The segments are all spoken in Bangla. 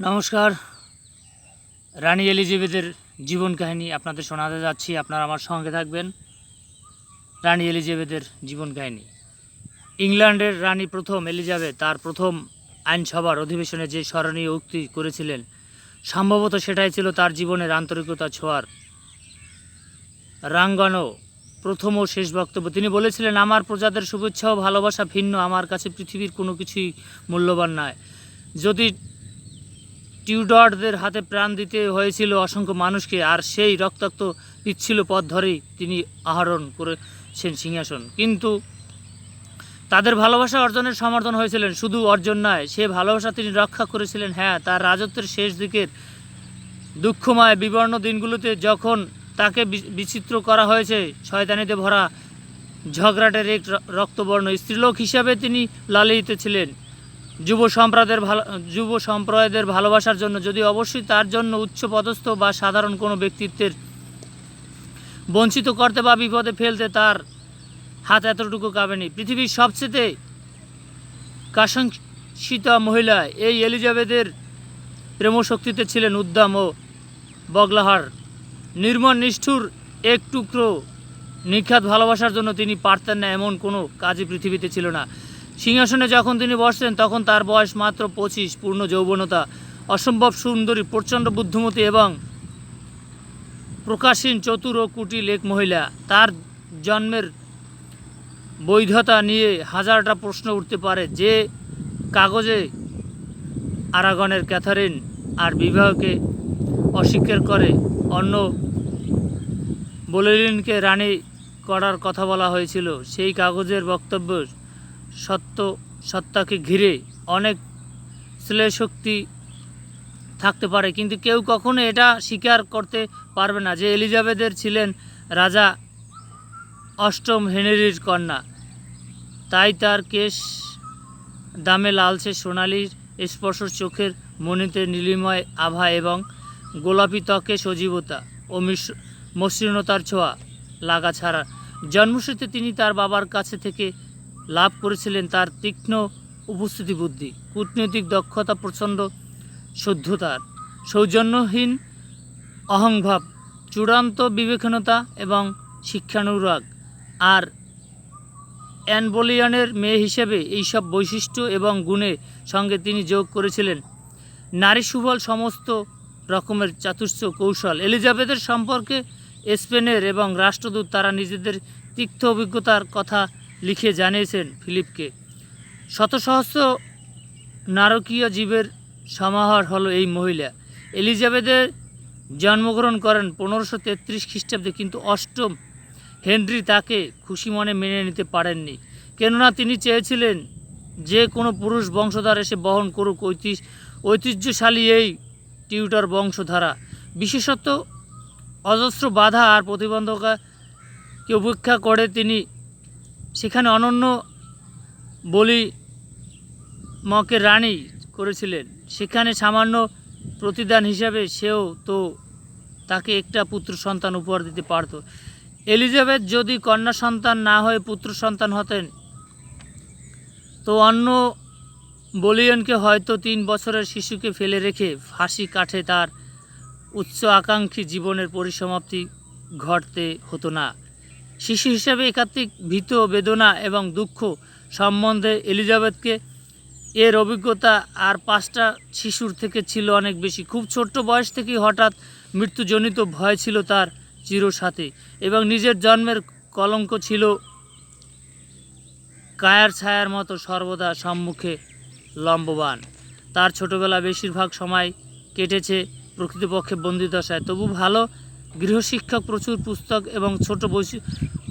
নমস্কার। রানী এলিজাবেথের জীবন কাহিনী আপনাদের শোনাতে যাচ্ছি, আপনারা আমার সঙ্গে থাকবেন। রানী এলিজাবেথের জীবন কাহিনী। ইংল্যান্ডের রানী প্রথম এলিজাবেথ, তার প্রথম আইনসভার অধিবেশনে যে স্মরণীয় উক্তি করেছিলেন, সম্ভবত সেটাই ছিল তার জীবনের আন্তরিকতা ছোঁয়ার। রাঙ্গানো, প্রথম ও শেষ বক্তব্য। তিনি বলেছিলেন, আমার প্রজাদের শুভেচ্ছা ও ভালোবাসা ভিন্ন, আমার কাছে পৃথিবীর কোনো কিছুই মূল্যবান নয়। যদি টিউডরদের হাতে প্রাণ দিতে হয়েছিল অসংখ্য মানুষকে, আর সেই রক্তাক্ত পিচ্ছিল পথ ধরেই তিনি আহরণ করেছেন সিংহাসন। কিন্তু তাদের ভালোবাসা অর্জনের সমর্থন হয়েছিলেন, শুধু অর্জন নয়, সে ভালোবাসা তিনি রক্ষা করেছিলেন। হ্যাঁ তার রাজত্বের শেষ দিকের দুঃখময় বিবর্ণ দিনগুলোতে যখন তাকে বিচিত্র করা হয়েছে, শয়তানিতে ভরা ঝগড়াটের এক রক্তবর্ণ স্ত্রীলোক হিসাবে তিনি লালিত ছিলেন। যুব সম্প্রদায়ের ভালো যুব সম্প্রদায়ের ভালোবাসার জন্য, যদি অবশ্যই তার জন্য উচ্চ পদস্থ বা সাধারণ কোনো ব্যক্তিত্বের বঞ্চিত করতে বা বিপদে ফেলতে তার হাত এতটুকু কাবেনি পৃথিবীর সবচেয়ে কাশংসিতা মহিলা এই এলিজাবেথের প্রেমশক্তিতে ছিলেন উদ্দাম ও বগলাহার। নির্মল নিষ্ঠুর এক টুকরো নিখাত ভালোবাসার জন্য তিনি পারতেন না, এমন কোনো কাজই পৃথিবীতে ছিল না। সিংহাসনে যখন তিনি বসতেন, তখন তার বয়স মাত্র পঁচিশ, পূর্ণ যৌবনতা। অসম্ভব সুন্দরী, প্রচণ্ড বুদ্ধিমতী এবং প্রকাশীন চতুর ও কুটিল এক মহিলা। তার জন্মের বৈধতা নিয়ে হাজারটা প্রশ্ন উঠতে পারে। যে কাগজে আরাগনের ক্যাথারিন আর বিবাহকে অস্বীকার করে, অন্য বলেলিনকে রানী করার কথা বলা হয়েছিল, সেই কাগজের বক্তব্য সত্য, সত্তাকে ঘিরে অনেক শক্তি থাকতে পারে। কিন্তু কেউ কখনো এটা স্বীকার করতে পারবে না যে এলিজাবেথের ছিলেন রাজা অষ্টম হেনরির কন্যা। তাই তার কেশ দামে লালচে সোনালির স্পর্শ চোখের মনিতে নীলিময় আভা এবং গোলাপি ত্বকে সজীবতা ও মসৃণতার ছোঁয়া লাগা ছাড়া। জন্মসূত্রে তিনি তার বাবার কাছে থেকে লাভ করেছিলেন তার তীক্ষ্ণ উপস্থিতি বুদ্ধি, কূটনৈতিক দক্ষতা, প্রচণ্ড শুদ্ধতার সৌজন্যহীন অহংভাব, চূড়ান্ত বিবেচনতা এবং শিক্ষানুরাগ আর অ্যানবলিয়নের মেয়ে হিসেবে এইসব বৈশিষ্ট্য এবং গুণের সঙ্গে তিনি যোগ করেছিলেন। নারী সুবল সমস্ত রকমের চাতুর্য কৌশল। এলিজাবেথের সম্পর্কে স্পেনের এবং রাষ্ট্রদূত তারা নিজেদের তিক্ত অভিজ্ঞতার কথা লিখে জানিয়েছেন ফিলিপকে। শত সহস্র নারকীয় জীবের সমাহার হলো এই মহিলা। এলিজাবেথের জন্মগ্রহণ করেন পনেরোশো তেত্রিশ খ্রিস্টাব্দে, কিন্তু অষ্টম হেনরি তাকে খুশি মনে মেনে নিতে পারেননি। কেননা তিনি চেয়েছিলেন যে কোনো পুরুষ বংশধার এসে বহন করুক ঐতিহ্য, ঐতিহ্যশালী এই টিউটার বংশধারা। বিশেষত অজস্র বাধা আর প্রতিবন্ধককে উপেক্ষা করে তিনি সেখানে অনন্য বলি মকে রানী করেছিলেন। সেখানে সামান্য প্রতিদান হিসাবে সেও তো তাকে একটা পুত্র সন্তান উপহার দিতে পারত। এলিজাবেথ যদি কন্যা সন্তান না হয়ে পুত্র সন্তান হতেন, তো অন্য বলিয়নকে হয়তো তিন বছরের শিশুকে ফেলে রেখে ফাঁসি কাঠে তার উচ্চ আকাঙ্ক্ষী জীবনের পরিসমাপ্তি ঘটতে হতো না। শিশু হিসেবে একাত্মিক ভীত, বেদনা এবং দুঃখ সম্বন্ধে এলিজাবেথকে এর অভিজ্ঞতা আর পাঁচটা শিশুর থেকে ছিল অনেক বেশি। খুব ছোট্ট বয়স থেকেই হঠাৎ মৃত্যুজনিত ভয় ছিল তার চিরসাথে এবং নিজের জন্মের কলঙ্ক ছিল কায়ার ছায়ার মতো সর্বদা সম্মুখে লম্ববান। তার ছোটবেলা বেশিরভাগ সময় কেটেছে প্রকৃতপক্ষে বন্দিদশায়। তবু ভালো গৃহশিক্ষক, প্রচুর পুস্তক এবং ছোট বৈশি-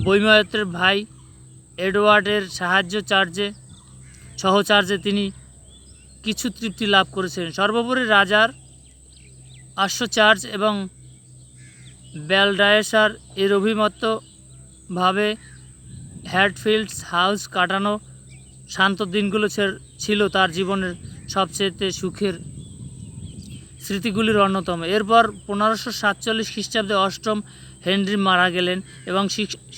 বৈমায়ত্রের ভাই এডওয়ার্ডের সাহায্য চার্জে সহচার্যে তিনি কিছু তৃপ্তি লাভ করেছেন সর্বোপরি রাজার আশ্বচার্জ এবং ব্যালডায়েসার এর অভিমতভাবে হ্যাডফিল্ডস হাউস কাটানো শান্ত দিনগুলো ছিল তার জীবনের সবচেয়ে সুখের স্মৃতিগুলির অন্যতম। এরপর পনেরোশো সাতচল্লিশ খ্রিস্টাব্দে অষ্টম হেনরি মারা গেলেন এবং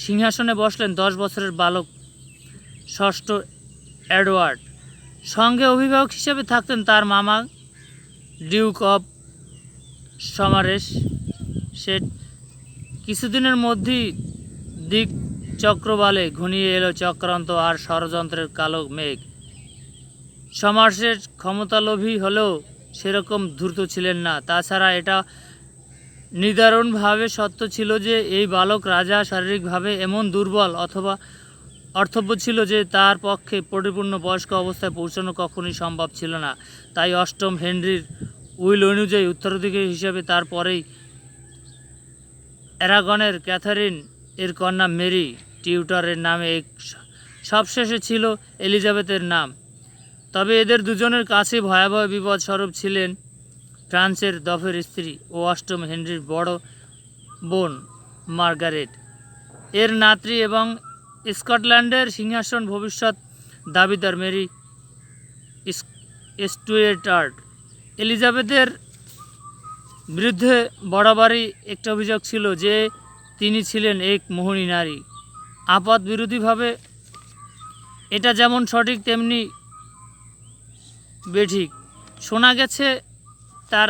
সিংহাসনে বসলেন দশ বছরের বালক ষষ্ঠ এডওয়ার্ড। সঙ্গে অভিভাবক হিসেবে থাকতেন তার মামা ডিউক অফ সমারেশ সে কিছুদিনের মধ্যেই দিক চক্রবালে ঘনিয়ে এলো চক্রান্ত আর ষড়যন্ত্রের কালো মেঘ। সমার্সের ক্ষমতালোভী হলেও সেরকম দ্রুত ছিলেন না। তাছাড়া এটা নিদারুণভাবে সত্য ছিল যে এই বালক রাজা শারীরিকভাবে এমন দুর্বল অথবা অর্থব্য ছিল যে তার পক্ষে পরিপূর্ণ বয়স্ক অবস্থায় পৌঁছানো কখনোই সম্ভব ছিল না। তাই অষ্টম হেনরির উইল অনুযায়ী উত্তরাধিকারী হিসেবে তারপরেই অ্যারাগনের ক্যাথারিন, এর কন্যা মেরি টিউটারের নামে এক সবশেষে ছিল এলিজাবেথের নাম। তবে এদের দুজনের কাছে ভয়াবহ বিপদ স্বরূপ ছিলেন ফ্রান্সের দফের স্ত্রী ও অষ্টম হেনরির বড় বোন মার্গারেট। এর নাতৃ এবং স্কটল্যান্ডের সিংহাসন ভবিষ্যৎ দাবিদার মেরি স্টুয়েটার্ড। এলিজাবেথের বিরুদ্ধে বরাবরই একটা অভিযোগ ছিল যে তিনি ছিলেন এক মোহনী নারী। আপাত বিরোধীভাবে এটা যেমন সঠিক, তেমনি বেঠিক শোনা গেছে তার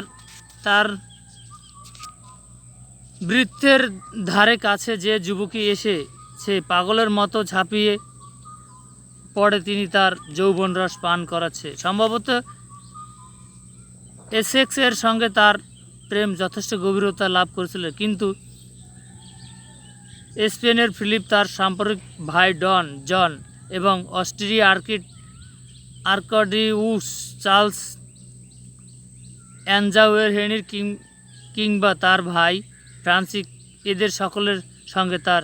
তার বৃত্তের ধারে কাছে যে যুবকী এসে সে পাগলের মতো ঝাঁপিয়ে পড়ে তিনি তার যৌবন রস পান করাচ্ছে। সম্ভবত এসেক্স এর সঙ্গে তার প্রেম যথেষ্ট গভীরতা লাভ করেছিল, কিন্তু স্পেনের ফিলিপ তার সাম্পরিক ভাই ডন, জন এবং অস্ট্রিয়া আর্কিট আর্কডিউস চার্লস অ্যানজাওয়ের হেনির কিং, কিংবা তার ভাই ফ্রান্সিক এদের সকলের সঙ্গে তার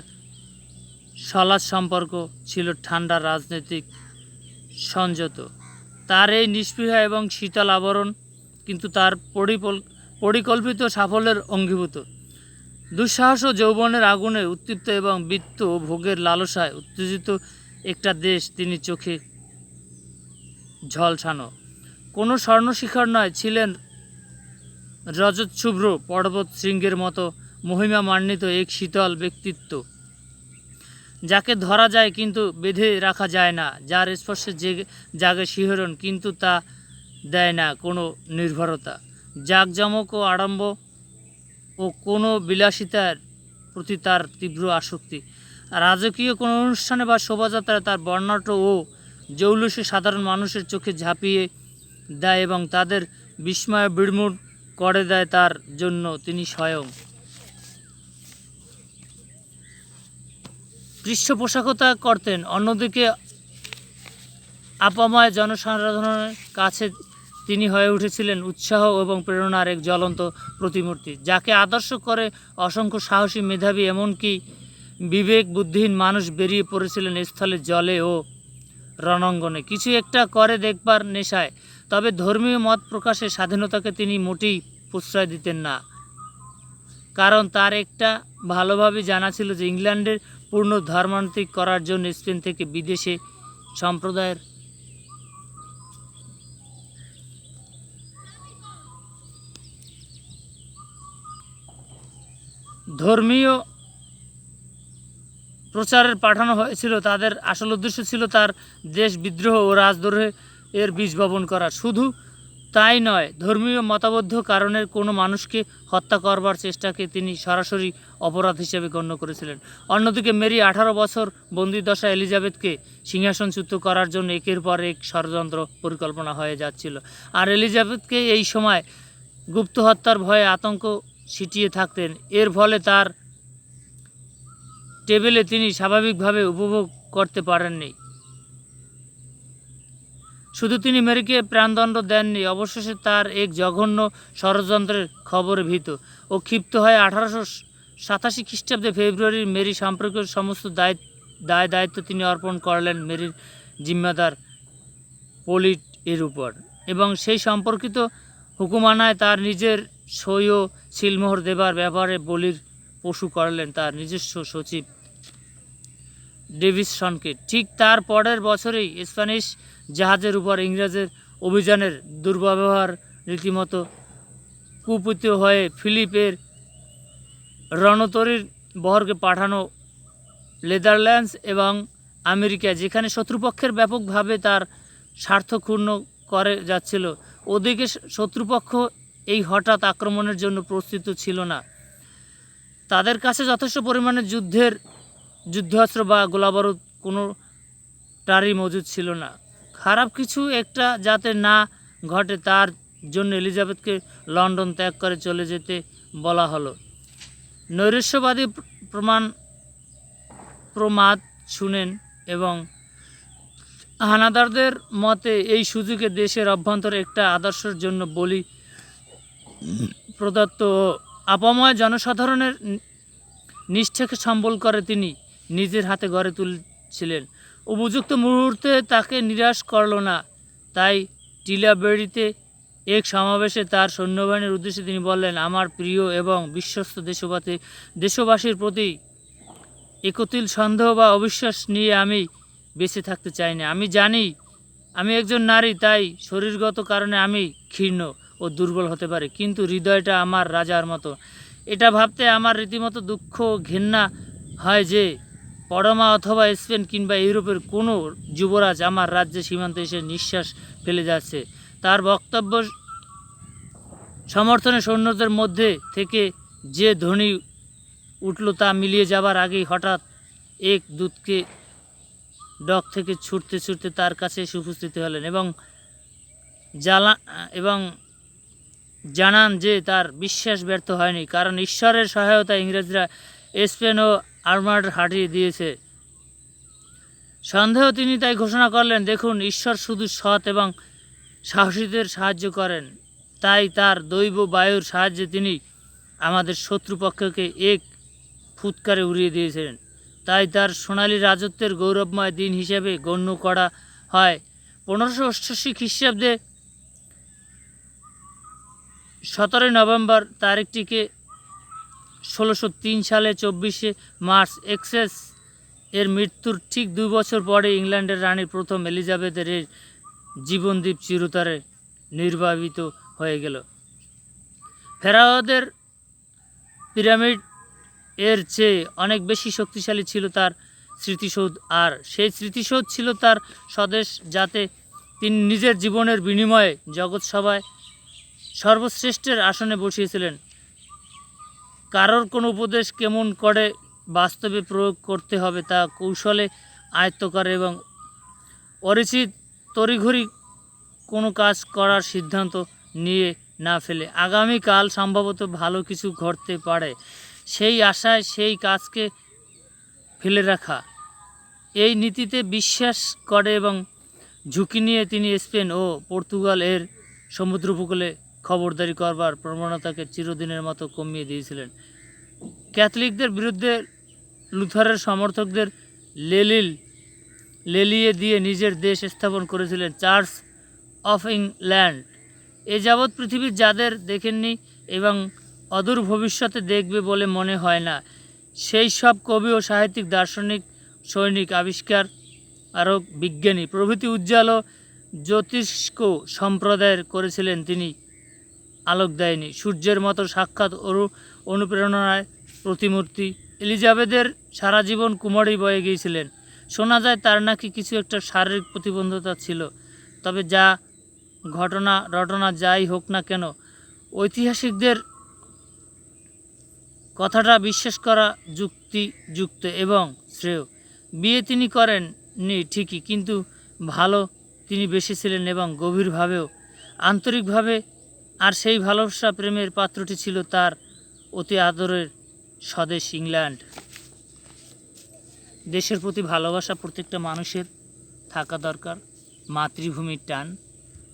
সলাৎ সম্পর্ক ছিল ঠান্ডা রাজনৈতিক সংযত। তার এই নিষ্পৃহা এবং শীতল আবরণ কিন্তু তার পরিকল পরিকল্পিত সাফল্যের অঙ্গীভূত। দুঃসাহস ও যৌবনের আগুনে উত্তপ্ত এবং বৃত্ত ভোগের লালসায় উত্তেজিত একটা দেশ তিনি চোখে ঝলসানো কোনো স্বর্ণশিখর নয়, ছিলেন রজতশুভ্র পর্বত শৃঙ্গের মতো মহিমা মহিমান্বিত এক শীতল ব্যক্তিত্ব। যাকে ধরা যায় কিন্তু বেঁধে রাখা যায় না, যার স্পর্শে জেগে জাগে শিহরণ কিন্তু তা দেয় না কোনো নির্ভরতা। জাঁকজমক ও আড়ম্ব ও কোনো বিলাসিতার প্রতি তার তীব্র আসক্তি। রাজকীয় কোনো অনুষ্ঠানে বা শোভাযাত্রায় তার বর্ণাঢ্য ও জৌলুসে সাধারণ মানুষের চোখে ঝাঁপিয়ে দেয় এবং তাদের বিস্ময়ে বিড়মুড় করে দেয় তার জন্য তিনি স্বয়ং। পৃষ্ঠপোষকতা করতেন। অন্যদিকে আপাময় জনসাধারণের কাছে তিনি হয়ে উঠেছিলেন উৎসাহ এবং প্রেরণার এক জ্বলন্ত প্রতিমূর্তি, যাকে আদর্শ করে অসংখ্য সাহসী মেধাবী এমনকি বিবেক বুদ্ধিহীন মানুষ বেরিয়ে পড়েছিলেন স্থলে জলে ও রণাঙ্গনে। কিছু একটা করে দেখবার নেশায়, তবে ধর্মীয় মত প্রকাশের স্বাধীনতাকে তিনি মোটেই প্রশ্রয় দিতেন না। কারণ তার একটা ভালোভাবে জানা ছিল যে ইংল্যান্ডের পূর্ণ ধর্মান্তিক করার জন্য স্পেন থেকে বিদেশে সম্প্রদায়ের ধর্মীয় প্রচারের পাঠানো হয়েছিল, তাদের আসল উদ্দেশ্য ছিল তার দেশ বিদ্রোহ ও রাজদ্রোহে এর বীজ বপন করা। শুধু তাই নয়, ধর্মীয় মতাবদ্ধ কারণের কোনো মানুষকে হত্যা করবার চেষ্টাকে তিনি সরাসরি অপরাধ হিসেবে গণ্য করেছিলেন। অন্যদিকে মেরি আঠারো বছর বন্দিদশা এলিজাবেথকে সিংহাসনচ্যুত করার জন্য একের পর এক ষড়যন্ত্র পরিকল্পনা হয়ে যাচ্ছিল। আর এলিজাবেথকে এই সময় গুপ্ত হত্যার ভয়ে আতঙ্ক ছিটিয়ে থাকতেন। এর ফলে তার টেবিলে তিনি স্বাভাবিকভাবে উপভোগ করতে পারেননি। শুধু তিনি মেরিকে প্রাণদণ্ড দেননি, অবশেষে তার এক জঘন্য ষড়যন্ত্রের খবরে ভীত ও ক্ষিপ্ত হয়ে আঠারোশো সাতাশি খ্রিস্টাব্দে ফেব্রুয়ারির মেরি সম্পর্কের সমস্ত দায় দায় দায়িত্ব তিনি অর্পণ করলেন মেরির জিম্মাদার পলিট এর উপর এবং সেই সম্পর্কিত হুকুমানায় তার নিজের সই ও সিলমোহর দেবার ব্যাপারে বলির পশু করলেন তার নিজস্ব সচিব ডেভিসসনকে ঠিক তার পরের বছরেই স্প্যানিশ জাহাজের উপর ইংরেজের অভিযানের দুর্ব্যবহার রীতিমতো কুপিত হয়ে ফিলিপের রণতরীর বহরকে পাঠানো নেদারল্যান্ডস এবং আমেরিকা, যেখানে শত্রুপক্ষের ব্যাপকভাবে তার স্বার্থ ক্ষুণ্ণ করে যাচ্ছিল। ওদিকে শত্রুপক্ষ এই হঠাৎ আক্রমণের জন্য প্রস্তুত ছিল না। তাদের কাছে যথেষ্ট পরিমাণে যুদ্ধের যুদ্ধাস্ত্র বা গোলাবারুদ কোনো কোনোটারই মজুদ ছিল না। খারাপ কিছু একটা যাতে না ঘটে তার জন্য এলিজাবেথকে লন্ডন ত্যাগ করে চলে যেতে বলা হলো। নৈরাশ্যবাদী প্রমাণ, প্রমাদ শুনেন এবং হানাদারদের মতে এই সুযোগে দেশের অভ্যন্তরে একটা আদর্শের জন্য বলি প্রদত্ত আপাময় জনসাধারণের নিষ্ঠাকে সম্বল করে তিনি। নিজের হাতে গড়ে তুলছিলেন। উপযুক্ত মুহূর্তে তাকে নিরাশ করল না। তাই টিলাবেড়িতে এক সমাবেশে তার সৈন্যবাহিনীর উদ্দেশ্যে তিনি বললেন, আমার প্রিয় এবং বিশ্বস্ত দেশবাসী, দেশবাসীর প্রতি একতিল সন্দেহ বা অবিশ্বাস নিয়ে আমি বেঁচে থাকতে চাই না। আমি জানি আমি একজন নারী, তাই শরীরগত কারণে আমি ক্ষীণ ও দুর্বল হতে পারি, কিন্তু হৃদয়টা আমার রাজার মতো। এটা ভাবতে আমার রীতিমতো দুঃখ ঘেন্না হয় যে পরমা অথবা স্পেন কিংবা ইউরোপের কোনো যুবরাজ আমার রাজ্যে সীমান্তে এসে নিঃশ্বাস ফেলে যাচ্ছে। তার বক্তব্য সমর্থনে সৈন্যদের মধ্যে থেকে যে ধ্বনি উঠল তা মিলিয়ে যাবার আগেই হঠাৎ এক দূতকে ডক থেকে ছুটতে ছুটতে তার কাছে এসে উপস্থিত হলেন এবং জ্বালা, এবং জানান যে তার বিশ্বাস ব্যর্থ হয়নি, কারণ ঈশ্বরের সহায়তা ইংরেজরা স্পেন ও আর্মার্ড হারিয়ে দিয়েছে। সন্দেহ তিনি তাই ঘোষণা করলেন, দেখুন, ঈশ্বর শুধু সৎ এবং সাহসীদের সাহায্য করেন। তাই তার দৈব বায়ুর সাহায্যে তিনি আমাদের শত্রুপক্ষকে এক ফুৎকারে উড়িয়ে দিয়েছিলেন। তাই তার সোনালী রাজত্বের গৌরবময় দিন হিসেবে গণ্য করা হয়। পনেরোশো অষ্টাশি খ্রিস্টাব্দে সতেরোই নভেম্বর তারিখটিকে ষোলোশো সালে চব্বিশে মার্চ এক্সেস এর মৃত্যুর ঠিক দুই বছর পরে ইংল্যান্ডের রানী প্রথম এলিজাবেথের এর জীবনদ্বীপ চিরতরে নির্বাপিত হয়ে গেল। ফেরাওদের পিরামিড এর চেয়ে অনেক বেশি শক্তিশালী ছিল তার স্মৃতিসৌধ, আর সেই স্মৃতিসৌধ ছিল তার স্বদেশ যাতে তিনি নিজের জীবনের বিনিময়ে জগৎসভায় সর্বশ্রেষ্ঠের আসনে বসিয়েছিলেন। কারোর কোনো উপদেশ কেমন করে বাস্তবে প্রয়োগ করতে হবে তা কৌশলে আয়ত্ত করে এবং অরিচিত তড়িঘড়ি কোনো কাজ করার সিদ্ধান্ত নিয়ে না ফেলে। আগামীকাল সম্ভবত ভালো কিছু ঘটতে পারে। সেই আশায় সেই কাজকে ফেলে রাখা। এই নীতিতে বিশ্বাস করে এবং ঝুঁকি নিয়ে তিনি স্পেন ও পর্তুগাল এর সমুদ্র উপকূলে খবরদারি করবার প্রবণতাকে চিরদিনের মতো কমিয়ে দিয়েছিলেন। ক্যাথলিকদের বিরুদ্ধে লুথারের সমর্থকদের লেলিল, লেলিয়ে দিয়ে নিজের দেশ স্থাপন করেছিলেন চার্চ অফ ইংল্যান্ড। এ যাবৎ পৃথিবীর যাদের দেখেননি এবং অদূর ভবিষ্যতে দেখবে বলে মনে হয় না, সেই সব কবি ও সাহিত্যিক, দার্শনিক, সৈনিক, আবিষ্কার আরও বিজ্ঞানী প্রভৃতি উজ্জ্বল জ্যোতিষ্ক সম্প্রদায়ের করেছিলেন তিনি। আলোক দেয়নি। সূর্যের মতো সাক্ষাৎ অনু অনুপ্রেরণায় প্রতিমূর্তি। এলিজাবেথের সারা জীবন কুমারী বয়ে গিয়েছিলেন। শোনা যায় তার নাকি কিছু একটা শারীরিক প্রতিবন্ধতা ছিল। তবে যা ঘটনা, রটনা যাই হোক না কেন, ঐতিহাসিকদের কথাটা বিশ্বাস করা যুক্তিযুক্ত এবং শ্রেয়। বিয়ে তিনি করেননি ঠিকই, কিন্তু ভালো তিনি বেশি ছিলেন এবং গভীরভাবেও, আন্তরিকভাবে আর সেই ভালোবাসা প্রেমের পাত্রটি ছিল তার অতি আদরের স্বদেশ ইংল্যান্ড। দেশের প্রতি ভালোবাসা প্রত্যেকটা মানুষের থাকা দরকার। মাতৃভূমির টান,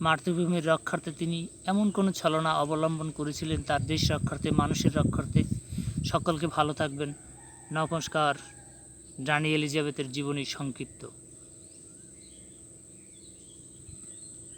মাতৃভূমির রক্ষার্থে তিনি এমন কোনো ছলনা অবলম্বন করেছিলেন তার দেশ রক্ষার্থে, মানুষের রক্ষার্থে। সকলকে ভালো থাকবেন। নমস্কার। রানী এলিজাবেথের জীবনী সংক্ষিপ্ত।